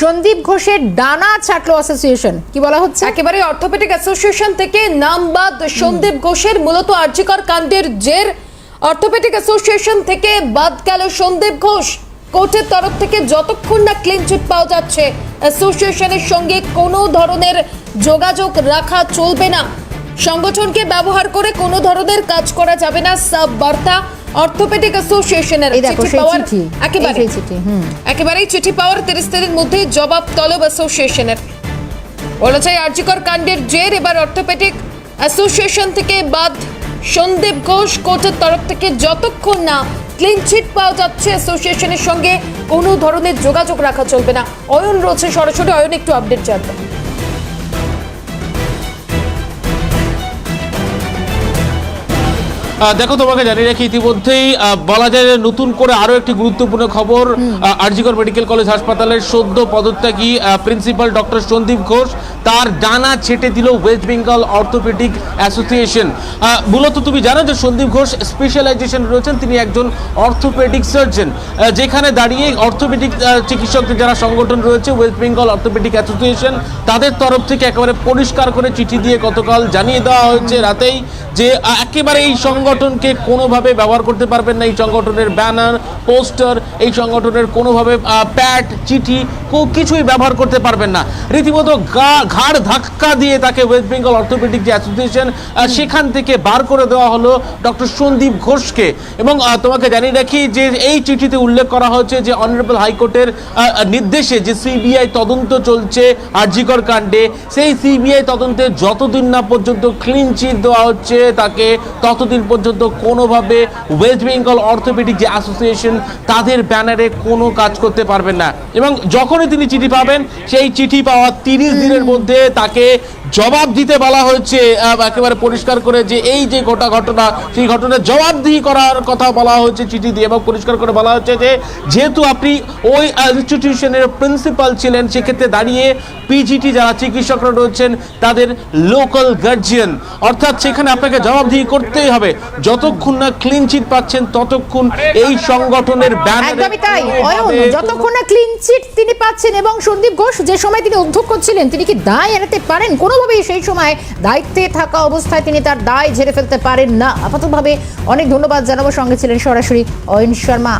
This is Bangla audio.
সন্দীপ ঘোষের ডানা ছাটলো অ্যাসোসিয়েশন কি বলা হচ্ছে? একেবারে অর্থোপেডিক অ্যাসোসিয়েশন থেকে নামবাদ সন্দীপ ঘোষের মূলত আর্যিকর কাণ্ডের জের। অর্থোপেডিক অ্যাসোসিয়েশন থেকে বাদ গেল সন্দীপ ঘোষ। কোর্টের তরফ থেকে যতক্ষণ না ক্লিন চিট পাওয়া যাচ্ছে অ্যাসোসিয়েশনের সঙ্গে কোনো ধরনের যোগাযোগ রাখা চলবে না। সংগঠনকে ব্যবহার করে কোনো ধরনের কাজ করা যাবে না, সাব বার্তা অর্থোপেডিক অ্যাসোসিয়েশনের চিঠি পাওয়ার একেবারে চিঠি হুম। একেবারেই চিঠি পাওয়ার তিরিশ দিনের মধ্যে জবাব তলব অ্যাসোসিয়েশনের। বলা যায় আর্যিকর কাণ্ডের জের এবার অর্থোপেডিক অ্যাসোসিয়েশন থেকে বাদ। সন্দীপ ঘোষ কোর্টের তরফ থেকে যতক্ষণ না ক্লিন চিট পাওয়া যাচ্ছে অ্যাসোসিয়েশনের সঙ্গে কোনো ধরনের যোগাযোগ রাখা চলবে না। অয়ন রয়েছে সরাসরি অয়ন একটু আপডেট জানতে দেখো তোমাকে জানিয়ে রাখি ইতিমধ্যেই বলা যায় নতুন করে আরও একটি গুরুত্বপূর্ণ খবর আরজিকর মেডিকেল কলেজ হাসপাতালের সদ্য পদত্যাগী প্রিন্সিপাল ডক্টর সন্দীপ ঘোষ তার ডানা ছেটে দিল ওয়েস্ট বেঙ্গল অর্থোপেডিক অ্যাসোসিয়েশন। মূলত তুমি জানো যে সন্দীপ ঘোষ স্পেশালাইজেশন রয়েছেন তিনি একজন অর্থোপেডিক সার্জন যেখানে দাঁড়িয়ে অর্থোপেডিক চিকিৎসকদের যারা সংগঠন রয়েছে ওয়েস্ট বেঙ্গল অর্থোপেডিক অ্যাসোসিয়েশন তাদের তরফ থেকে একেবারে পরিষ্কার করে চিঠি দিয়ে গতকাল জানিয়ে দেওয়া হয়েছে রাতেই যে একেবারে এই সংগঠনকে কোনোভাবে ব্যবহার করতে পারবেন না। এই সংগঠনের ব্যানার, পোস্টার, এই সংগঠনের কোনোভাবে প্যাড চিঠি কিছুই ব্যবহার করতে পারবেন না। রীতিমতো গা- ঘাড় ধাক্কা দিয়ে তাকে ওয়েস্ট বেঙ্গল অর্থোপেডিক যে অ্যাসোসিয়েশন সেখান থেকে বার করে দেওয়া হলো ডক্টর সন্দীপ ঘোষকে। এবং তোমাকে জানিয়ে রাখি যে এই চিঠিতে উল্লেখ করা হয়েছে যে অনারেবল হাইকোর্টের নির্দেশে যে সিবিআই তদন্ত চলছে আরজিকর কাণ্ডে, সেই সিবিআই তদন্তে যতদিন না পর্যন্ত ক্লিন চিট দেওয়া হচ্ছে, তাকে ততদিন পর্যন্ত কোনোভাবে ওয়েস্ট বেঙ্গল অর্থোপেডিক যে অ্যাসোসিয়েশন তাদের ব্যানারে কোনো কাজ করতে পারবেন না। এবং যখনই তিনি চিঠি পাবেন সেই চিঠি পাওয়া তিরিশ দিনের মধ্যে তাকে জবাব দিতে বলা হয়েছে একেবারে পরিষ্কার করে যে এই যে গোটা ঘটনা সেই ঘটনার জবাবদিহি করার কথা বলা হয়েছে চিঠি দিয়ে এবং পরিষ্কার করে বলা হচ্ছে যে যেহেতু আপনি ওই ইনস্টিটিউশনের প্রিন্সিপাল ছিলেন সেক্ষেত্রে দাঁড়িয়ে পিজিটি যারা চিকিৎসকরা রয়েছেন তাদের লোকাল গার্জিয়ান অর্থাৎ সেখানে আপনাকে জবাবদিহি করতেই হবে। যতক্ষণ না ক্লিন চিট পাচ্ছেন ততক্ষণ এই সংগঠনের ব্যানারে একদমই তাই। অয়ন যতক্ষণ না ক্লিন চিট তিনি পাচ্ছেন এবং সন্দীপ ঘোষ যে সময় তিনি অধ্যক্ষ ছিলেন তিনি কি দায় এড়াতে পারেন? কোনোভাবেই সেই সময় দায়িত্বে থাকা অবস্থায় তিনি তার দায় ঝেড়ে ফেলতে পারেন না। আপাতভাবে অনেক ধন্যবাদ জানাব। সঙ্গে ছিলেন সরাসরি অয়ন শর্মা।